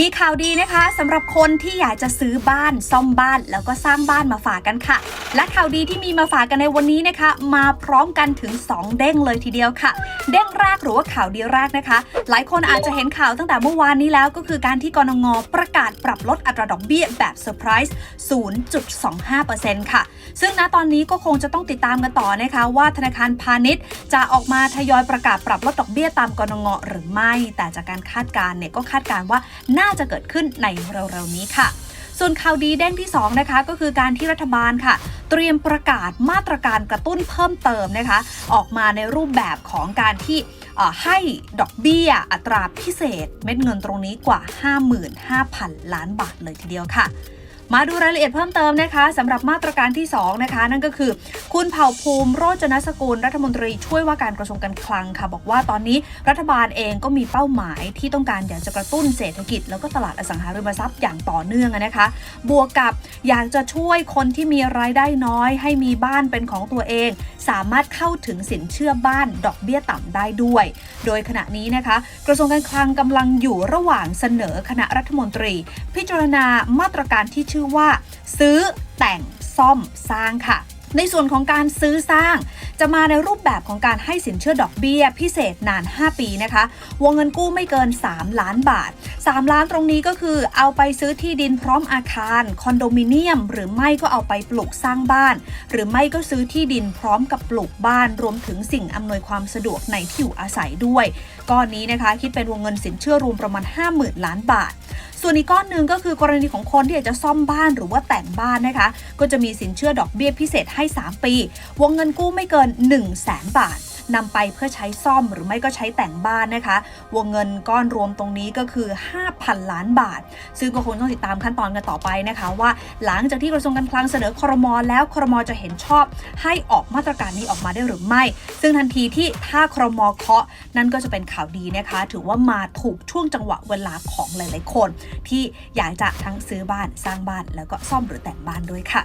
มีข่าวดีนะคะสำหรับคนที่อยากจะซื้อบ้านซ่อมบ้านแล้วก็สร้างบ้านมาฝากกันค่ะ และข่าวดีที่มีมาฝากกันในวันนี้นะคะ มาพร้อมกันถึง 2 เด้งเลยทีเดียวค่ะ เด้งแรกหรือว่าข่าวดีแรกนะคะ หลายคนอาจจะเห็นข่าวตั้งแต่เมื่อวานนี้แล้วก็คือการที่กรงงประกาศปรับลดอัตราดอกเบี้ยแบบเซอร์ไพรส์ 0.25%ค่ะ ซึ่งณตอนนี้ก็คงจะต้องติดตามกันต่อนะคะ ว่าธนาคารพาณิชย์ จะออกมาทยอยประกาศปรับลดดอกเบี้ยตามกรงงหรือไม่ แต่จากการคาดการณ์เนี่ยก็คาดการณ์ว่าน่าาจะเกิดขึ้นในเร็วๆนี้ค่ะส่วนข่าวดีเด้งที่ 2 นะคะ ก็คือการที่รัฐบาลค่ะ เตรียมประกาศมาตรการกระตุ้นเพิ่มเติมนะคะ ออกมาในรูปแบบของการที่ให้ดอกเบี้ยอัตราพิเศษ เม็ดเงินตรงนี้กว่า 55,000 ล้านบาทเลยทีเดียวค่ะ มาดูรายละเอียดเพิ่มเติมนะคะสำหรับมาตรการที่ 2 นะคะ นั่นก็คือ คุณเผ่าภูมิโรจนสกุลรัฐมนตรีช่วยว่าการกระทรวงการคลังค่ะ บอกว่าตอนนี้รัฐบาลเองก็มีเป้าหมายที่ต้องการอยากจะกระตุ้นเศรษฐกิจ แล้วก็ตลาดอสังหาริมทรัพย์อย่างต่อเนื่องนะคะ บวกกับอยากจะช่วยคนที่มีรายได้น้อย ให้มีบ้านเป็นของตัวเอง สามารถเข้าถึงสินเชื่อบ้านดอกเบี้ยต่ำได้ด้วย โดยขณะนี้นะคะ กระทรวงการคลังกำลังอยู่ระหว่างเสนอคณะรัฐมนตรี พิจารณามาตรการที่ชื่อว่า ซื้อแต่งซ่อมสร้างค่ะ ในส่วนของการซื้อสร้าง จะมาในรูปแบบของการให้สินเชื่อดอกเบี้ย พิเศษนาน 5 ปีนะคะ วงเงินกู้ไม่เกิน 3 ล้านบาท 3 ล้านตรงนี้ก็คือเอาไปซื้อที่ดินพร้อมอาคาร คอนโดมิเนียม หรือไม่ก็เอาไปปลูกสร้างบ้าน หรือไม่ก็ซื้อที่ดินพร้อมกับปลูกบ้าน รวมถึงสิ่งอำนวยความสะดวกในที่อยู่อาศัยด้วย ก้อนนี้นะคะคิดเป็นวงเงินสินเชื่อรวมประมาณ 50,000 ล้านบาท ส่วนอีกก้อนหนึ่งก็คือกรณีของคนที่อยากจะซ่อมบ้านหรือว่าแต่งบ้านนะคะ ก็จะมีสินเชื่อดอกเบี้ยพิเศษให้ 3 ปี วงเงินกู้ไม่เกิน 1 0 0 0 0แสนบาท นำไปเพื่อใช้ซ่อมหรือไม่ก็ใช้แต่งบ้านนะคะ วงเงินก้อนรวมตรงนี้ก็คือ 5,000 ล้านบาท ซึ่งก็คงต้องติดตามขั้นตอนกันต่อไปนะคะว่าหลังจากที่กระทรวงการคลังเสนอครมแล้วครมจะเห็นชอบ ให้ออกมาตรการนี้ออกมาได้หรือไม่ ซึ่งทันทีที่ถ้าครมเคาะ นั่นก็จะเป็นข่าวดีนะคะ ถือว่ามาถูกช่วงจังหวะเวลาของหลาย ๆ คน ที่อยากจะทั้งซื้อบ้านสร้างบ้าน แล้วก็ซ่อมหรือแต่งบ้านด้วยค่ะ